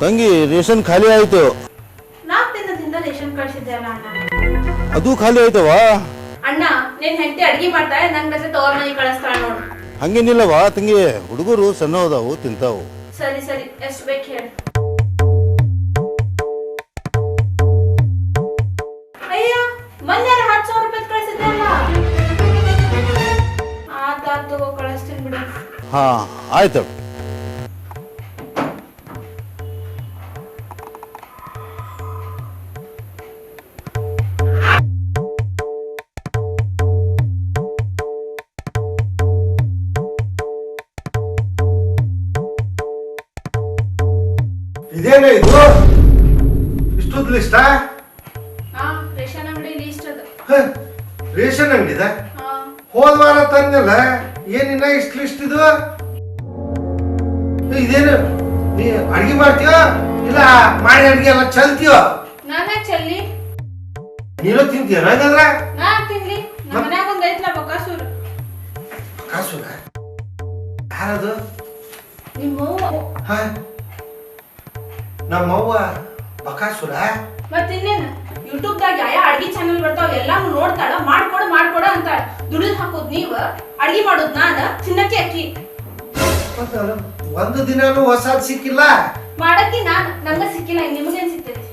ತಂಗಿ ರೇಷನ್ ಖಾಲಿ ಆಯ್ತು ನಾಲ್ಕು ದಿನದಿಂದ ರೇಷನ್ ಕಳ್ಸಿದ್ದೆ ಅಲ್ಲ ಅಣ್ಣ. ಅದು ಖಾಲಿ ಆಯ್ತವ ಅಣ್ಣ ನಿನ್ ಹೆಂಡತಿ ಅಡ್ಗೆ ಮಾಡ್ತಾಳೆ ನಂಗ್ ಜೊತೆ ತೋರ್ ಮನೆಗೆ ಕಳಿಸ್ತಾಳ ನೋಡು. ಹಂಗೇನಿಲ್ಲವಾ ತಂಗಿ ಹುಡುಗರು ಸಣ್ಣ ಅದಾವು ತಿಂತಾವು. ಸರಿ ಸರಿ ಎಷ್ಟು ಬೇಕು ಹೇಳಿ. ಅಯ್ಯ ಮೊನ್ನೆ ಹತ್ತು ಸಾವಿರ ರೂಪಾಯಿ ಕಳಿಸಿದ್ದೆ ಅಲ್ಲ. ಆತ ತಗೋ ಕಳಿಸ್ತೀನಿ ಬಿಡು. ಹಾ ಆಯ್ತು ಇದೇನು ಇದು? ಇಷ್ಟುದ್ ಲಿಸ್ಟ ಹಾ ರೇಷನ್ ಅಂಗಡಿ ಲಿಸ್ಟ್ ಅದು ರೇಷನ್ ಅಂಗಡಿದ? ಹಾ. ಹೋದ ವಾರ ತಂದಿಲ್ಲ ಏನಿನ್ನ ಇಷ್ಟು ಲಿಸ್ಟ್ ಇದು? ಇದೇನು ನೀ ಅಡ್ಗೆ ಮಾಡ್ತೀಯೋ? ಇಲ್ಲ ಮಾಡಿ ಅಡ್ಗೆ ಎಲ್ಲ ಚಲ್ತೀಯೋ? ನಾನೇ ಚೆಲ್ಲಿ? ನೀನು ತಿಂತೀಯ ಹಾಗಂದ್ರ ನಾ ತಿನ್ಲಿ. ನಮ್ಮ ಮನ್ಯಾಗ ಒಂದ್ ಐತ್ಲ ಬಕಾಸೂರು ಕಾಸು ಯಾರದು? ನಿಮ್ಮ ಹ. ನಮ್ಮವ್ವ ಬಕಾಸುರ ಮತ್ ಇನ್ನೇನ್? ಯೂಟ್ಯೂಬ್ದಾಗ ಯಾವ ಅಡ್ಗಿ ಚಾನಲ್ ಬರ್ತಾವ ಎಲ್ಲಾನು ನೋಡ್ತಾಳ ಮಾಡ್ಕೊಡು ಮಾಡ್ಕೊಡು ಅಂತಾಳ. ದುಡಿದ್ ಹಾಕೋದ್ ನೀವ ಅಡ್ಗಿ ಮಾಡೋದ್ ನಾನ ತಿನ್ನಕ್ಕೆ ಅಕ್ಕಿ. ಒಂದು ದಿನಾನು ಹೊಸಾದ್ ಸಿಕ್ಕಿಲ್ಲ? ಮಾಡಕ್ಕೆ ನಾನ್ ನಂಗ ಸಿಕ್ಕಿಲ್ಲ ನಿಮ್ಗೆ ನಿಮಗೇನ್ ಸಿಗ್ತೈತಿ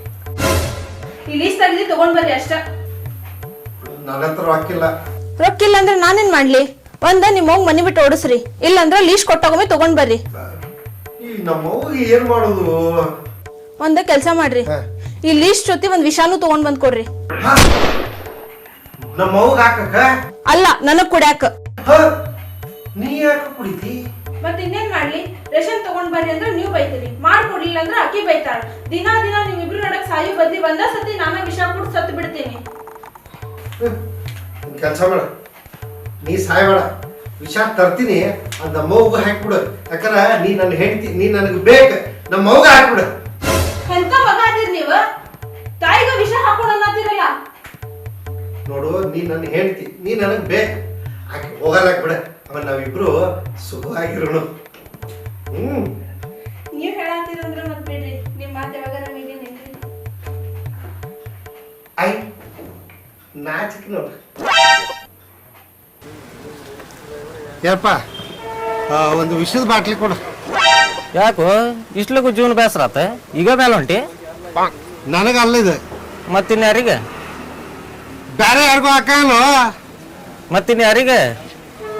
ಈ ಲೀಸ್ಟ್ ತೆಗ್ದಿ ತಗೊಂಡ್ ಬರ್ರಿ ಅಷ್ಟ. ನನ್ನ ಹತ್ರ ಹಾಕಿಲ್ಲ ರೊಕ್ಕಿಲ್ಲ ಅಂದ್ರೆ ನಾನೇನ್ ಮಾಡ್ಲಿ? ಒಂದ ನಿಮ್ಮ ಹೋಗ್ ಮನಿ ಬಿಟ್ಟು ಓಡಿಸ್ರಿ. ಇಲ್ಲಂದ್ರ ಲೀಸ್ಟ್ ಕೊಟ್ಟಾಗೊಮ್ಮೆ ತಗೊಂಡ್ ಬರ್ರಿ. ಈ ನಮ್ಮವ್ವ ಏನ್ ಮಾಡೋದು? ಒಂದ ಕೆಲಸ ಮಾಡ್ರಿ. ಈ ಲೀಸ್ಟ್ ಜೊತೆ ಒಂದ್ ವಿಷಾನು ತಗೊಂಡ್ ಬಂದ್ ಕೊಡ್ರಿ. ನಮ್ಮ ನಮ್ಮವ್ಗೆ ಹಾಕಕ್ಕ? ಅಲ್ಲ ನನಗ್ ಕುಡ್ಯಾಕ ಹ? ನೀ ಯಾಕ ಕುಡಿತಿ? ಮತ್ ಇನ್ನೇನ್ ಮಾಡ್ಲಿ? ರೇಷನ್ ತಗೊಂಡ್ ಬರ್ರಿ ಅಂದ್ರೆ ನೀವು ಬೈತೀರಿ. ಮಾಡ್ಕೊಡ್ಲಿಲ್ಲ ಅಂದ್ರೆ ಅಕ್ಕಿ ಬೈತಾಳ. ದಿನಾ ದಿನ ನೀವ್ ಇಬ್ರು ನಡಕ್ ಸಾಯು ಬದ್ಲಿ ಒಂದ ಸತಿ ನಾನ ವಿಷ ಕುಡ್ ಸತ್ತು ಬಿಡ್ತೀನಿ. ಕೆಲಸ ಮಾಡ. ನೀ ಸಾಯ್ಬೇಡ. ವಿಷ ತರ್ತೀನಿ. ಅದು ಹಾಕಿ ಹಾಕ್ಬಿಡು. ಯಾಕಂದ್ರ ನೀ ನನ್ನ ಹೆಂಡತಿ ನೀ ನನಗೆ ಬೇಕು. ನಮ್ಮ ಹಾಕ್ಬಿಡು. ಮಗ ಅದೀರ್ ನೀವ ತಾಯಿಗ ವಿಷ ನೋಡು ನೀ ನನ್ನ ಹೇಳ್ತಿ ನೀ ನನಗೆ ಬೇಕು. ಆಕೆ ಹೋಗಲ್ಲ ಬಿಡ. ಅವ ನಾವಿಬ್ರು ಸುಖವಾಗಿರೋಣ. ಹ್ಮ್. ನೀವ್ ಹೇಳತ್ತೀರಂದ್ರ ಮತ್ ಬಿಡ್ರಿ. ನಿಮ್ ಮಾತ್ ಐ ನಾಚಿಕ್ ನೋಡು. ಯಪ್ಪ ಆ, ಒಂದು ವಿಷದ ಬಾಟ್ಲಿ ಕೊಡು. ಯಾಕೋ? ಇಷ್ಟಲಕ್ಕೂ ಜೀವನ ಬೇಸರ ಆತ. ಈಗ ಮೇಲೆ ಹೊಂಟಿ? ನನಗೆ ಅಲ್ಲಿದೆ ಮತ್ತಿನ್ ಯಾರಿಗೆ ಬೇರೆ ಯಾರಿಗೂ ಹಾಕಲ್ಲ. ಮತ್ತಿನ್ ಯಾರಿಗೆ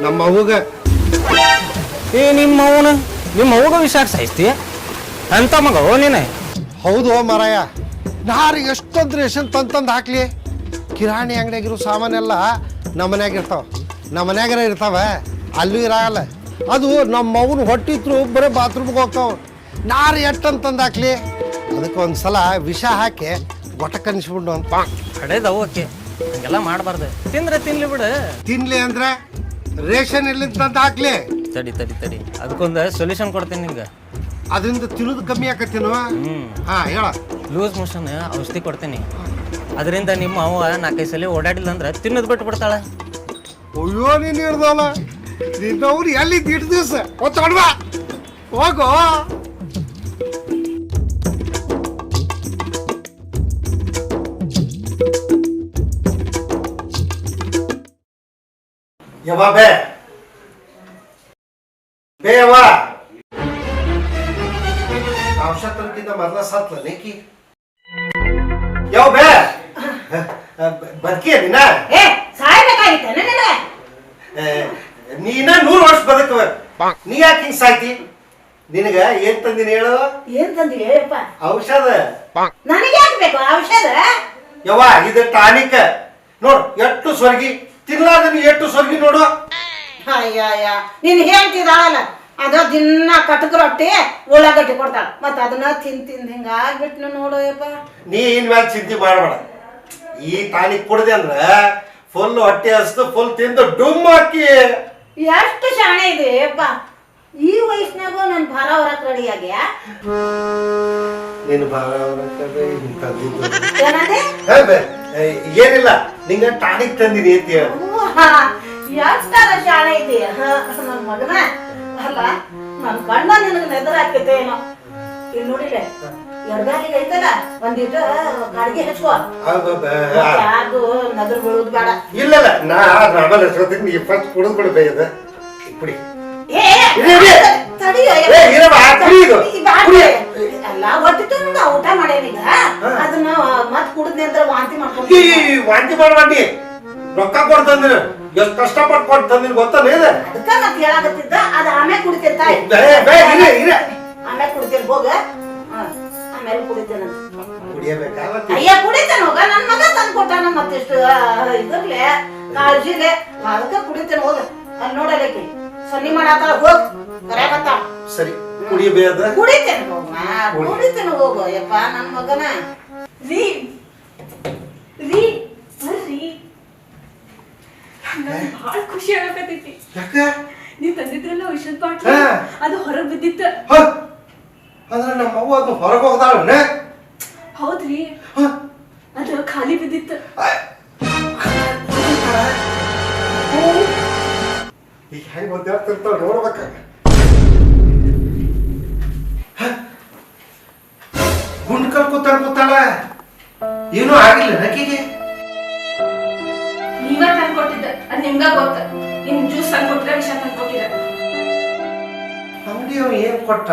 ನಮ್ಮ ಅವ್ಗ ಏ ನಿಮ್ಮ ಅವನು ನಿಮ್ಮ ಅವ್ಗ ವಿಷಾಕ್ ಸಾಯಿಸ್ತಿ ಅಂತ ಮಗ ಓ ನೀನೆ. ಹೌದು ಮಾರಾಯ. ನಾರು ಎಷ್ಟೊಂದು ರೇಷನ್ ತಂದು ತಂದು ಹಾಕ್ಲಿ. ಕಿರಾಣಿ ಅಂಗಡಿಯಾಗಿರೋ ಸಾಮಾನೆಲ್ಲ ನಮ್ಮ ಮನ್ಯಾಗ ಇರ್ತಾವ. ನಮ್ಮ ಮನ್ಯಾಗರ ಇರ್ತಾವ. ಅಲ್ಲೂ ಇರಾಗಲ್ಲ. ಅದು ನಮ್ಮ ಅವನು ಹೊಟ್ಟಿತ್ರು ಬರೀ ಬಾತ್ರೂಮ್ಗೆ ಹೋಗ್ತಾವ. ನಾರು ಎಷ್ಟು ಅಂತಂದು ಹಾಕ್ಲಿ? ಅದಕ್ಕೆ ಒಂದು ಸಲ ವಿಷ ಹಾಕಿ ಗೊಟ್ಟ ಕನ್ಸ್ಬಿಡು ಅಂತ ಕಡೆದ ಓಕೆ ಹಂಗೆಲ್ಲ ಮಾಡಬಾರ್ದು. ತಿಂದ್ರೆ ತಿನ್ಲಿ ಬಿಡು. ತಿನ್ಲಿ ಅಂದ್ರೆ ರೇಷನ್ ಎಲ್ಲಿಂದ ತಂದು ಹಾಕ್ಲಿ? ತಡಿ ತಡಿ ತಡಿ. ಅದಕ್ಕೊಂದು ಸೊಲ್ಯೂಷನ್ ಕೊಡ್ತೀನಿ ನಿಂಗೆ ಅದರಿಂದ ತಿನ್ನೋದು ಕಮ್ಮಿ ಆಕತ್ತೇನು? ಹ್ಞೂ ಹಾಂ ಹೇಳ. ಲೂಸ್ ಮೋಷನ್ ಔಷಧಿ ಕೊಡ್ತೀನಿ. ಅದರಿಂದ ನಿಮ್ಮ ಅವ್ವ ನಾಲ್ಕೈದು ಸಲ ಓಡಾಡಿಲ್ಲ ಅಂದ್ರೆ ತಿನ್ನೋದು ಬಿಟ್ಟು ಬಿಡ್ತಾಳೆ. ಅಯ್ಯೋ ನೀನು ಹಿಡ್ದಲ್ಲ ನಿನ್ನವ್ರು ಎಲ್ಲಿ ದಿಡ್ ದಿವಸ? ಹೋಗು. ಯವ್ವ ಬೇ. ಬೇ ಯವ್ವ. ಔಷಧಕ್ಕಿಂತ ಮೊದಲ ಸತ್ಲ ಲೇಕಿ ಯಾವ ಬೇ. ಬದುಕಿ ನಿನ್ನ ಏ ಸಾಯ್ಬೇಕಾಗಿತ್ತ ನನಗೆ ನೀನ ನೂರು ವರ್ಷ ಬದುಕವ. ನೀ ಯಾಕೆ ಹಿಂಗ್ ಸಾಯ್ತಿ? ನಿನಗ ಏನ್ ತಂದಿನಿ ಹೇಳು? ಏನ್ ತಂದಿ ಹೇಳಪ್ಪ? ಔಷಧ. ನನಗೆ ಯಾಕೆ ಬೇಕು ಔಷಧ? ಯವ್ವ ಇದು ಟಾನಿಕ್. ನೋಡ್ ಎಷ್ಟು ಸ್ವರ್ಗಿ. ತಿನ್ಲಾರ್ದ ನೀ ಎಷ್ಟು ಸೊರ್ಗಿ ನೋಡು. ಅಯ್ಯಯ್ಯ ನೀನ್ ಹೇಳ್ತಿದ್ದಾಳಲ್ಲ ಅದು ದಿನ ಕಟಕ ರೊಟ್ಟಿ ಉಳ್ಳಾಗಡ್ಡಿ ಕೊಡ್ತಾಳ. ಮತ್ತ ಅದನ್ನ ತಿನ್ ತಿಂದು ಹಿಂಗ ಆಗ್ಬಿಟ್ನು ನೋಡು ಯಪ್ಪ. ನೀ ಇನ್ ಮ್ಯಾಲ ಚಿಂತೆ ಮಾಡಬೇಡ. ಈ ಟಾನಿಕ್ ಕುಡ್ದೆ ಅಂದ್ರ ಫುಲ್ ಹೊಟ್ಟೆ ಹಸ್ತು ಫುಲ್ ತಿಂದು ಡುಮ್ ಹಾಕಿ. ಎಷ್ಟು ಶಾಣೆ ಇದೆ ಯಪ್ಪ. ಈ ವಯಸ್ಸಿನಾಗೂ ನನ್ ಭಾರ ಹೊರಕ್ ರೆಡಿ ಆಗ್ಯಾ? ನೀನು ಭಾರ ಹಿಂಗ್ ತಂದಿದ್ದು ಏನಂದೆ ಹೇ ಬೇ, ಏ, ಏನಿಲ್ಲ ನಿಂಗ ಟಾನಿಕ್ ತಂದಿದೆ ಅಂತ ಹೇಳು. ಎಷ್ಟಾರ ಶಾಣೆ ಇದೆ ಹ, ನನ್ ಮಗನ? ಅಲ್ಲ ನನ್ ಬಣ್ಣ ನಿನಗೆ ನೆದರ್ ಹಾಕೈತೆ ಏನೋ? ಇಲ್ಲಿ ನೋಡಿಲ್ಲ ಎಡಗಾಲಿಗೆ ಐತಲ್ಲ ಒಂದಿಟ್ಟು ಕಾಡಿಗೆ ಹಚ್ಕೋ. ಯಾರ್ದು ನದ್ರ ಬೀಳುದು ಬೇಡ. ಇಲ್ಲ ಇಲ್ಲ ನಾ ಆಮೇಲೆ ಎಷ್ಟೊತ್ತಿಗೆ ನೀ ಫಸ್ಟ್ ಕುಡಿದು ಬಿಡ್ಬೇಕು ಇದು ಕುಡಿ. ಏ ಅಲ್ಲ ಹೊಟ್ಟಿತ್ತು ನಾ ಊಟ ಮಾಡೇನೀಗ ಅದನ್ನ ಮತ್ ಕುಡಿದ್ನಿ ಅಂದ್ರೆ ವಾಂತಿ ಮಾಡ್ಕೊಂಡು ವಾಂತಿ ಮಾಡ್ಬಾರ್ದಿ. ರೊಕ್ಕ ಕೊಡ್ತಂದಿನ ಎಷ್ಟು ಕಷ್ಟಪಟ್ಟು ಕೊಡ್ತಂದಿನ ಗೊತ್ತಾನೆ ಇದೆ ಅದಕ್ಕ ಮತ್ ಹೇಳಾಕತ್ತಿದ್ದ ಅದ ಆಮೇಲೆ ಇರಿ. ಆಮೇಲೆ ಕುಡಿತೇನೆ ಹೋಗ ಆಮೇಲೆ ಕುಡಿತೇನೆ ಅಯ್ಯ ಕುಡಿತೇನೆ ಹೋಗ ನನ್ ಮಗ ತಂದ್ ಕೊಟ್ಟಾನ ಮತ್ತಿಷ್ಟು ಇದ್ರಲೆ ಕಾಳಜಿಲೆ. ಅದಕ್ಕೆ ಕುಡಿತೇನೆ ಹೋಗ. ಅಲ್ಲಿ ನೋಡಲಕ್ಕೆ ಸನ್ನಿ ಮಾಡಾತಾಳ ಹೋಗ್. ಕರ್ಯಾಕತ್ತಾಳ ಸರಿ ಕುಡಿಯಬೇದ ಕುಡಿತೇನೆ ಹೋಗ ಕುಡಿತೇನೆ ಹೋಗು ಯಪ್ಪ ನನ್ನ ಮಗನ. ರೀ. ರೀ. ಬರ್ರಿ ನಂಗ್ ಭಾಳ ಖುಷಿ ಆಗಕತ್ತೈತಿ. ಯಾಕ? ನೀವ್ ತಂದಿದ್ರಲ್ಲ ಔಷಧ ಬಾಟ್ಲಿ. ಅದು ಹೊರಗ್ ಬಿದ್ದಿತ್ತ? ಅಂದ್ರೆ ನಮ್ಮ ಅವ್ವ ಅದು ಹೊರಗೆ ಹೋಗ್ತಾಳ ಹೌದ್ರಿ ಅದು ಖಾಲಿ ಬಿದ್ದಿತ್ತ. ಈಗ ಹೆಂಗ್ ಒದ್ದಾಡ್ತಿರ್ತಾವ ನೋಡ್ಬೇಕ ಗುಂಡ್ಕಲ್ ಕೂತಾಳ ಕೂತಾಳ ಏನೂ ಆಗಿಲ್ಲ ನಕಿಗೆ ನೀವ ತಂದ್ಕೊಟ್ಟಿದ್ದ ಅದ್ ನಿಮ್ಗ ಗೊತ್ತ ನಿಮ್ ಜ್ಯೂಸ್ ತಂದ್ಕೊಟ್ಟಿರ ವಿಷ ತಂದ್ಕೊಟ್ಟಿರ ಅಂಗಡಿ ಅವ ಏನ್ ಕೊಟ್ಟ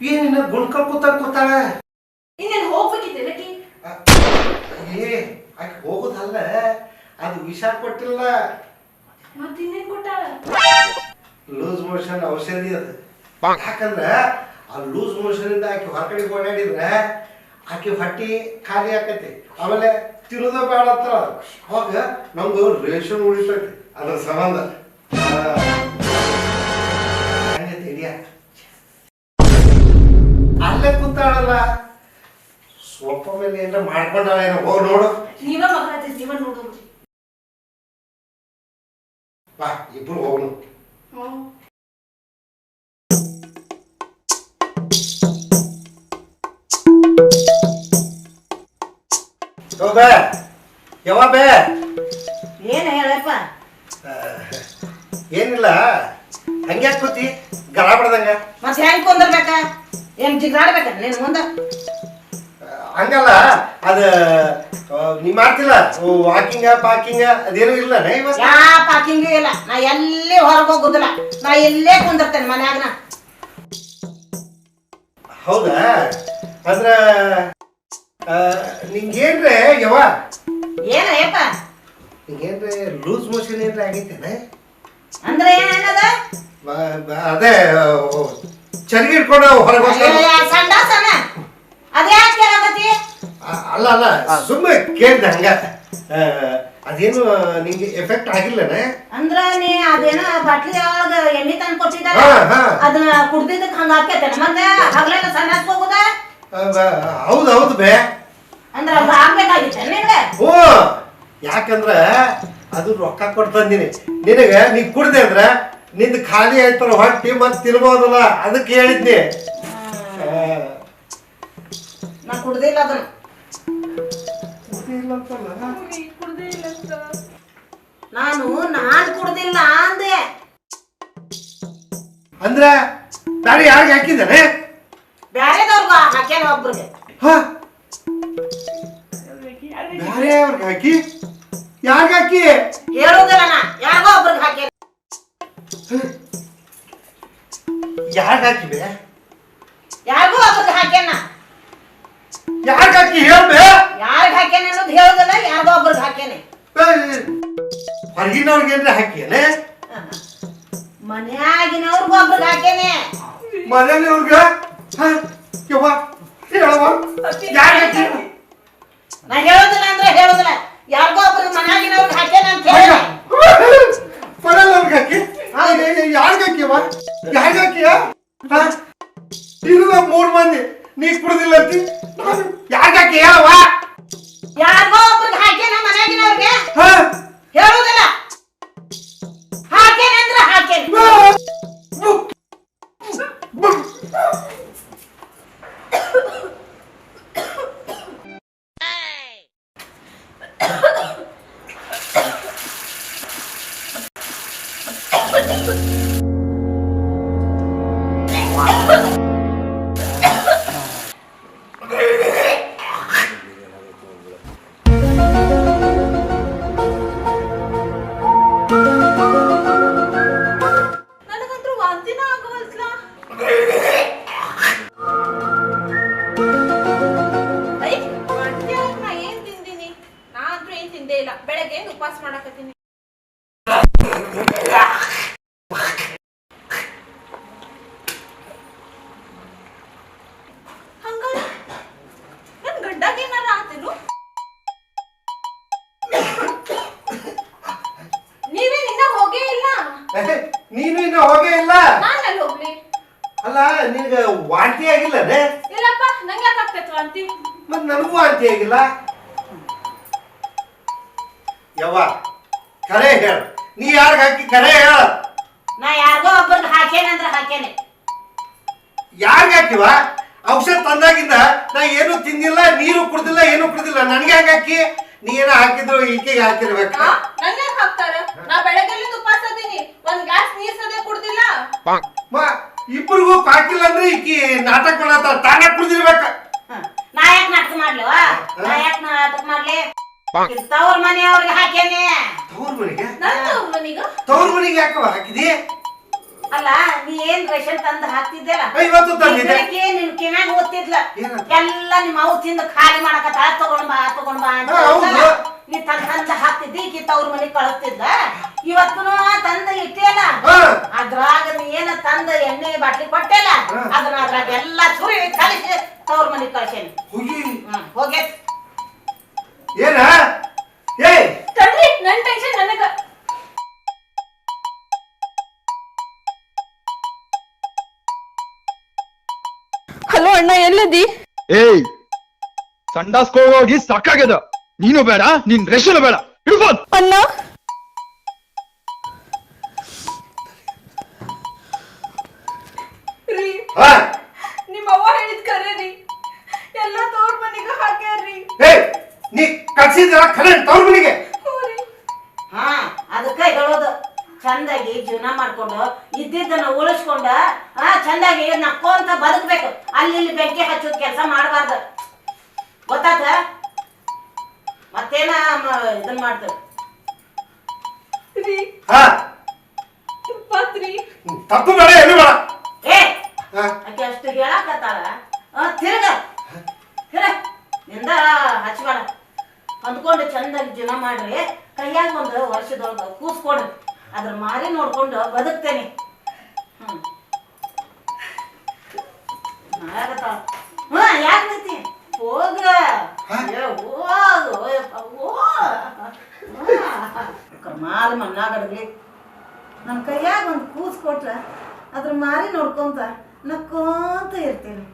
ಏನಿನ್ನ ಗುಂಡ್ಕಲ್ ಕೂತಾಳ ಕೂತಾಳ ಇನ್ನೇನ್ ಹೋಗ್ಬೇಕಿದ್ದೀರಕಿ ಏ ಆಕೆ ಹೋಗುದಲ್ಲ ಅದು ವಿಷ ಕೊಟ್ಟಿಲ್ಲ. ಲೂಸ್ ಮೋಷನ್ ಔಷಧಿ ಅದು. ಯಾಕಂದ್ರೆ ಆ ಲೂಸ್ ಮೋಷನ್ ಇಂದ ಆಕೆ ಹೊರಗಡೆ ಓಡಾಡಿದ್ರೆ ಆಕೆ ಹೊಟ್ಟಿ ಖಾಲಿ ಆಕತಿ. ಆಮೇಲೆ ತಿರುದ ಬೇಡ ಅಂತ ಅವಾಗ ನಮ್ದು ರೇಷನ್ ಉಳಿತೈತಿ. ಅದ್ರ ಸಂಬಂಧ. ಅಲ್ಲೇ ಕೂತಾಳಲ್ಲ. ಸ್ವಲ್ಪ ಮೇಲೆ ಏನಾರ ಮಾಡ್ಕೊಂಡಾಳ ಏನೋ ಹೋಗಿ ನೋಡು. ನೀವ ಮಗ ಜೀವನ ನೋಡೋದು. ಬಾ ಇಬ್ರು ಹೋಗೋಣ ಹ್ಮ್ ಯಾವ ಬೇ ಏನ್ ಹೇಳಪ್ಪ ಏನಿಲ್ಲ ಹಂಗ್ಯಾಕ್ ಕೂತಿ ಗಲ ಬಡ್ದಂಗ ಮತ್ತೆ ಹೆಂಗೆ ಕುಂದಿರ್ಬೇಕ ಏನ್ ಜಿಗಾಡ್ಬೇಕ ನಿನ್ ಮುಂದ ಹಂಗಲ್ಲ ಅದ ನೀ ಮಾಡ್ತಿಲ್ಲ? ವಾಕಿಂಗ ಪಾಕಿಂಗ ಅದೇನು ಇಲ್ಲ ಪಾಕಿಂಗ್ ಯಾ ಪಾಕಿಂಗು ಇಲ್ಲ. ನಾ ಎಲ್ಲಿ ಹೊರಗೆ ಹೋಗುದಿಲ್ಲ. ನಾ ಇಲ್ಲೇ ಕುಂದಿರ್ತೇನೆ ಮನ್ಯಾಗ ನಾ ಹೌದಾ? ಅಂದ್ರ ನಿಂಗೇನ್ರೆ ಯವ ಏನ ಯಪ್ಪ? ನಿಂಗೇನ್ರೆ ಲೂಸ್ ಮೋಷನ್ ಏನ್ರೆ ಆಗೈತೇನೆ? ಅಂದ್ರೆ ಬ- ಅದೇ ಚರಿಗೆ ಇಟ್ಕೊಂಡು ಹೊರಗೆ ಹೋಗ್ತಾರೆ ಸಂಡಾಸನ ಅದೇ ಯಾಕೆ ಕೇಳಾಕತಿ ಅ- ಅಲ್ಲ ಅಲ್ಲ ಸುಮ್ಮನೆ ಕೇಳ್ದೆ ಹಂಗ. ಅದೇನು ನಿಂಗೆ ಎಫೆಕ್ಟ್ ಆಗಿಲ್ಲನೆ? ಅಂದ್ರ ನೀ ಅದೇನ ಬಾಟ್ಲಿ ಒಳಗ ಎಣ್ಣೆ ತಂದು ಕೊಟ್ಟಿದ್ದ. ಅದನ್ನ ಕುಡ್ದಿದ್ದಕ್ಕೆ ಹಂಗ ಹಾಕೈತೆ ಮತ್ತೆ? ಹಗಲೆಲ್ಲ ಸಣ್ಣ ಹೋಗುದ? ಹೌದು ಹೌದು ಬೇ. ಅಂದ್ರ ಆಗ್ಬೇಕಾಗಿತ್ತೆ ನಿನ್ಗ? ಓ ಯಾಕಂದ್ರ ಅದು ರೊಕ್ಕ ಕೊಟ್ಟು ತಂದಿನಿ ನಿನಗ ನೀ ಕುಡ್ದೆ ಅಂದ್ರ ನಿಂದು ಖಾಲಿ ಆಯ್ತಲ್ಲ ಹೊಟ್ಟಿ ಮತ್ತೆ ತಿನ್ಬೋದಲ್ಲ ಅದಕ್ಕೆ ಹೇಳಿದ್ನಿ. ನಾ ಕುಡ್ದಿಲ್ಲ ಅದನ್ನ. ನಾನು ನಾನ್ ಕುಡ್ದಿಲ್ಲ ಅಂದೆ. ಅಂದ್ರ ಬ್ಯಾರೆ ಯಾರಿಗೆ ಹಾಕಿದ್ದಾನೆ? ಬ್ಯಾರೆದವ್ರಿಗ ಹಾಕ್ಯಾನ ಒಬ್ರಿಗೆ. ಹ. ಬ್ಯಾರೆ ಅವ್ರಿಗೆ ಹಾಕಿ? ಯಾರಿಗೆ ಹಾಕಿ? ಹೇಳುದಿಲ್ಲ ನಾ. ಯಾರಿಗೋ ಒಬ್ರಿಗೆ ಹಾಕ್ಯಾನ. ಯಾರಿಗೆ ಹಾಕಿದೆ? ಯಾರಿಗೋ ಒಬ್ರಿಗೆ ಹಾಕ್ಯಾನ ಯಾರಿಗೆ ಹಾಕಿ ಹೇಳ್ಬೇ ಯಾರಿಗ್ ಹಾಕ್ಯಾನೆ ಅನ್ನೋದು ಹೇಳೋದಲ್ಲ ಯಾರ್ದೋ ಒಬ್ರಿಗೆ ಹಾಕ್ಯಾನೆ? ಹೊರಗಿನವ್ರಿಗೆ ಏನ್ರ ಹಾಕಿಯೇನೆ? ಮನ್ಯಾಗಿನವ್ರಿಗೂ ಒಬ್ರಿಗೆ ಹಾಕ್ಯಾನೆ. ಮನೆಯವ್ರಿಗೆ? ಯವ್ವ ಹೇಳವ್ವ. ಯಾರಿಗೆ ಹಾಕಿ ನಾ ಹೇಳುದಿಲ್ಲ ಅಂದ್ರೆ ಹೇಳುದಿಲ್ಲ. ಯಾರಿಗೋ ಒಬ್ರಿಗೆ ಮನ್ಯಾಗಿನವ್ರಿಗೆ ಹಾಕ್ಯಾನ ಅಂತ ಹೇಳಿ. ಮನೆಯವ್ರಿಗೆ ಹಾಕಿ? ಯಾರಿಗೆ ಹಾಕಿಯವ್ವ ಯಾರಿಗೆ ಹಾಕಿಯ? ಇರುವ ಮೂರ್ ಮಂದಿ. ನೀ ಕುಡ್ದಿಲ್ಲ ಅಂತಿ? ಯಾರಿಗೆ ಹಾಕಿ ಯವ್ವ ಕರೆ ಹೇಳ. ನೀ ಯಾರಿಗೆ ಹಾಕಿ ಕರೆ ಹೇಳ? ನಾ ಯಾರಿಗೋ ಒಬ್ಬರಿಗೆ ಹಾಕೇನೆ ಅಂದ್ರೆ ಹಾಕೇನೆ. ಯಾರಿಗೆ ಹಾಕಿವ? ಔಷಧ ತಂದಾಗಿಂದ ನಾ ಏನು ತಿಂದಿಲ್ಲ ನೀರು ಕುಡ್ದಿಲ್ಲ ಏನು ಕುಡ್ದಿಲ್ಲ. ನನಗೆ ಹೆಂಗ್ ಹಾಕಿ? ನೀ ಏನೋ ಹಾಕಿದ್ರು ಈಕೆಗೆ ಹಾಕಿರ್ಬೇಕ? ನಂಗೆ ಹಾಕ್ತಾರ? ನಾ ಬೆಳಗ್ಗೆಲ್ಲಿಂದ ಉಪವಾಸ ಅದೀನಿ ಒಂದ್ ಗ್ಲಾಸ್ ನೀರ್ ಸದೇ ಕುಡ್ದಿಲ್ಲ. ಮ ಇಬ್ಬರಿಗೂ ಹಾಕಿಲ್ಲ ಅಂದ್ರೆ ಈಕಿ ನಾಟಕ ಮಾಡತ್ತ ತಾನೇ ಕುಡ್ದಿರ್ಬೇಕ. ತವ್ರ ಮನೆಯವ್ರಿಗೆ ಹಾಕೇನೆ ತವ್ರ ಮನೆಗೆ? ನನ್ ತವ್ರ ಮನೀಗ? ತವ್ರ ಮನೆಗೆ ಯಾಕವ ಹಾಕಿದಿ? ಅಲ್ಲ ನೀ ಏನ್ ರೇಷನ್ ತಂದು ಹಾಕ್ತಿದ್ದೆಲ್ಲ ಇವತ್ತು ತಂದಿದ್ದೆ. ಬೆಳಗ್ಗೆ ನಿನ್ ಕಿವ್ಯಾಗ ಓದ್ತಿದ್ಲ? ಎಲ್ಲ ನಿಮ್ಮ ಅವ್ ತಿಂದು ಖಾಲಿ ಮಾಡಕತ್ತ. ತಗೊಂಡ್ ಬಾ ತಗೊಂಡ್ ಬಾ. ನೀ ತಂದ್ ತಂದ ಹಾಕ್ತಿದ್ದಿ ಈಕಿ ತವ್ರ ಮನೆಗ್ ಕಳಿಸ್ತಿದ್ಲ. ಇವತ್ತೂ ತಂದ ಇಟ್ಟಿಯಲ್ಲ. ಅದ್ರಾಗ ನೀ ಏನ ತಂದ ಎಣ್ಣೆ ಬಾಟ್ಲಿ ಕೊಟ್ಟೆಲ್ಲ. ಅದನ್ನ ಅದ್ರಾಗ ಎಲ್ಲ ಸುರಿ ಕಳಿಸಿ ತವ್ರ ಮನೆಗೆ ಕಳ್ಸೇನಿ ಹೋಗಿ ಸಾಕಾಗ್ಯದ. ನೀನು ಬೇಡ ನಿನ್ ರೇಷನ್ ಬೇಡ. ಹಿಡ್ಕೋದ್ ಅಣ್ಣ? ರೀ. ಹಾ. ನಿಮ್ಮ ಅವ್ವ ಹೇಳಿದ್ ಕರೆ ರೀ. ಎಲ್ಲ ತವ್ರ ಮನೆಗ ಹಾಕ್ಯಾರ್ರಿ ಏಯ್ ನೀ ಕಳ್ಸಿದ್ರ ಖರೆ ತವ್ರ ಮನೆಗೆ. ಹ್ಞೂ ರೀ. ಹಾ ಅದಕ್ಕ ಹೇಳೋದು. ಚಂದಾಗಿ ಜೀವನ ಮಾಡ್ಕೊಂಡು ಇದ್ದಿದ್ದನ್ನ ಉಳಿಸ್ಕೊಂಡ ಹಾ ಚಂದಾಗಿ ನಕ್ಕೊಂತ ಬದುಕ್ಬೇಕು. ಅಲ್ಲಿ ಇಲ್ಲಿ ಬೆಂಕಿ ಹಚ್ಚೋದ್ ಕೆಲಸ ಮಾಡಬಾರ್ದು. ಗೊತ್ತಾತ? ಮತ್ತೇನ ಮ- ಇದನ್ ಮಾಡ್ತಾರೆ ಹಾ. ಪಾತ್ರಿ. ತಪ್ಪು ಬೇಡ ಏನು ಬೇಡ. ಏ ಹಾ. ಆಕೆ ಅಷ್ಟು ಹೇಳಕತ್ತಾಳ? ಆ, ತಿರ್ಗ. ತಿರ್ಗ. ನಿಂದ ಹಚ್ಬೇಡ. ಹೊಂದ್ಕೊಂಡು ಚಂದಾಗಿ ಜೀವನ ಮಾಡ್ರಿ. ಕೈಯಾಗ ಒಂದು ವರ್ಷದೊಳಗ ಕೂಸ್ಕೊಡ್ರಿ ಅದ್ರ ಮಾರಿ ನೋಡ್ಕೊಂಡು ಬದುಕ್ತೇನೆ. ಕಮಾಲ್ ಮಣ್ಣಾಗಡ್ಲಿ ನನ್ನ ಕೈಯಾಗ ಒಂದು ಕೂಸ್ ಕೊಟ್ರ ಅದ್ರ ಮಾರಿ ನೋಡ್ಕೊಂತ ನಕ್ಕೋತ ಇರ್ತೀನಿ.